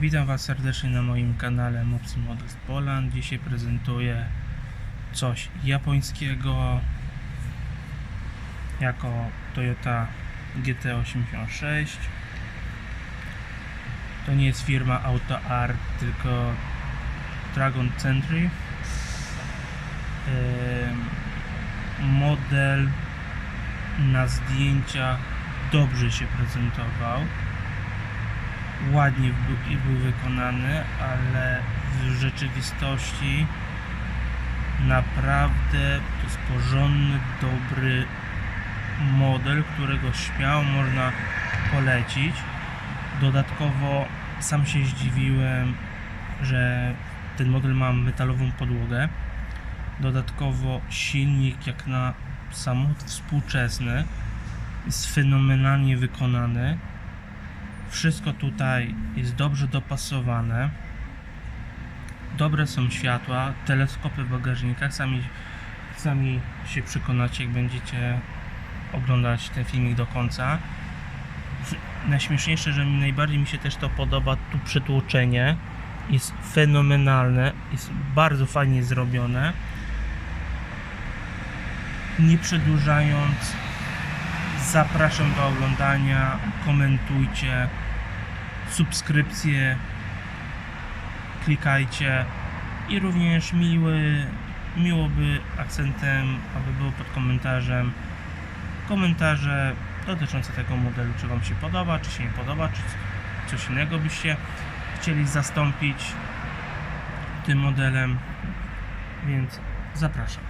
Witam Was serdecznie na moim kanale Mopsy Models Poland. Dzisiaj prezentuję coś japońskiego jako Toyota GT86. To nie jest firma Auto Art, tylko Dragon Century. Model na zdjęciach dobrze się prezentował ładnie był, był wykonany, ale w rzeczywistości naprawdę to jest porządny, dobry model, którego śmiało można polecić. Dodatkowo sam się zdziwiłem, że ten model ma metalową podłogę. Dodatkowo silnik jak na samochód współczesny jest fenomenalnie wykonany. Wszystko tutaj jest dobrze dopasowane. Dobre są światła, teleskopy w bagażnikach. Sami, sami się przekonacie, jak będziecie oglądać ten filmik do końca. Najśmieszniejsze, że mi najbardziej mi się też to podoba, tu przetłoczenie jest fenomenalne, jest bardzo fajnie zrobione. Nie przedłużając, zapraszam do oglądania, komentujcie, subskrypcje, klikajcie i również miły, miłoby akcentem, aby było pod komentarzem komentarze dotyczące tego modelu, czy Wam się podoba, czy się nie podoba, czy coś innego byście chcieli zastąpić tym modelem, więc zapraszam.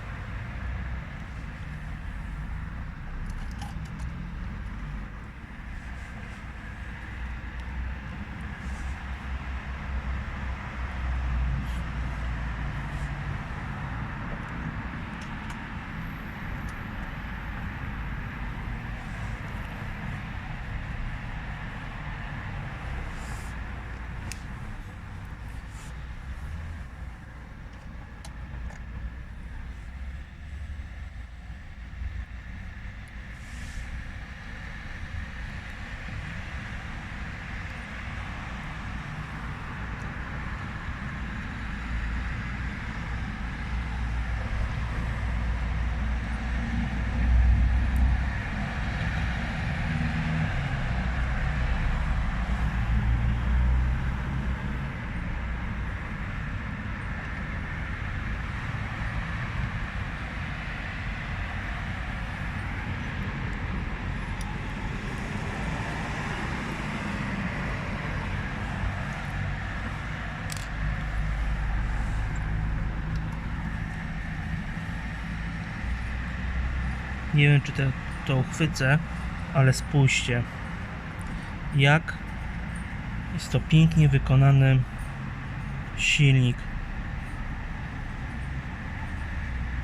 Nie wiem, czy to, to uchwycę, ale spójrzcie, jak jest to pięknie wykonany silnik.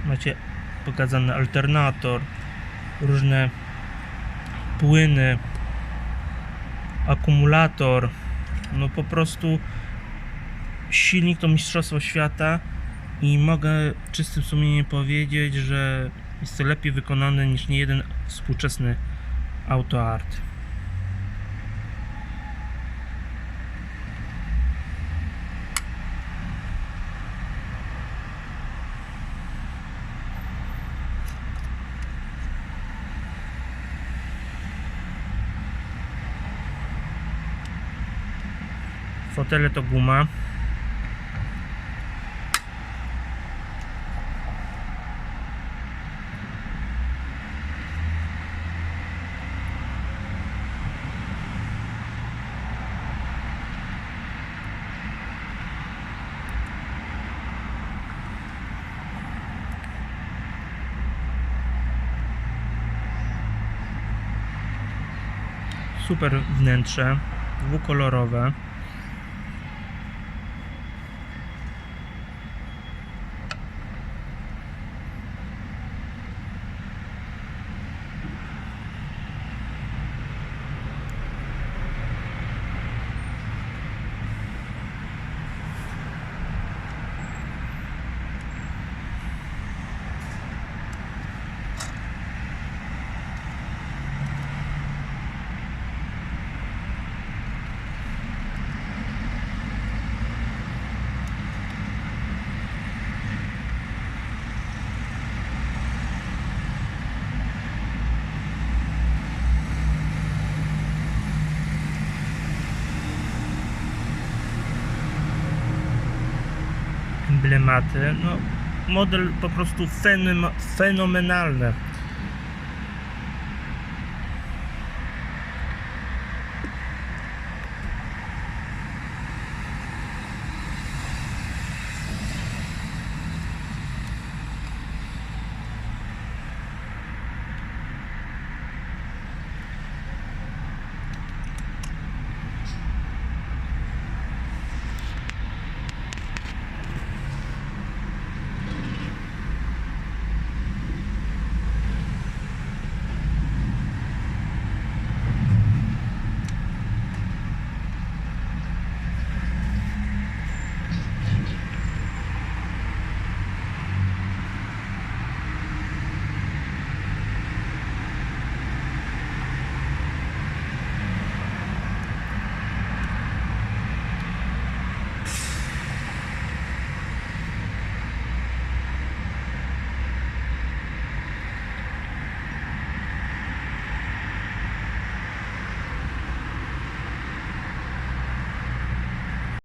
Macie pokazany alternator, różne płyny, akumulator. No po prostu silnik to mistrzostwo świata i mogę czystym sumieniem powiedzieć, że jest to lepiej wykonane niż niejeden współczesny auto art. Fotele to guma. Super wnętrze, dwukolorowe. Emblematy. No, model po prostu fenom, fenomenalny.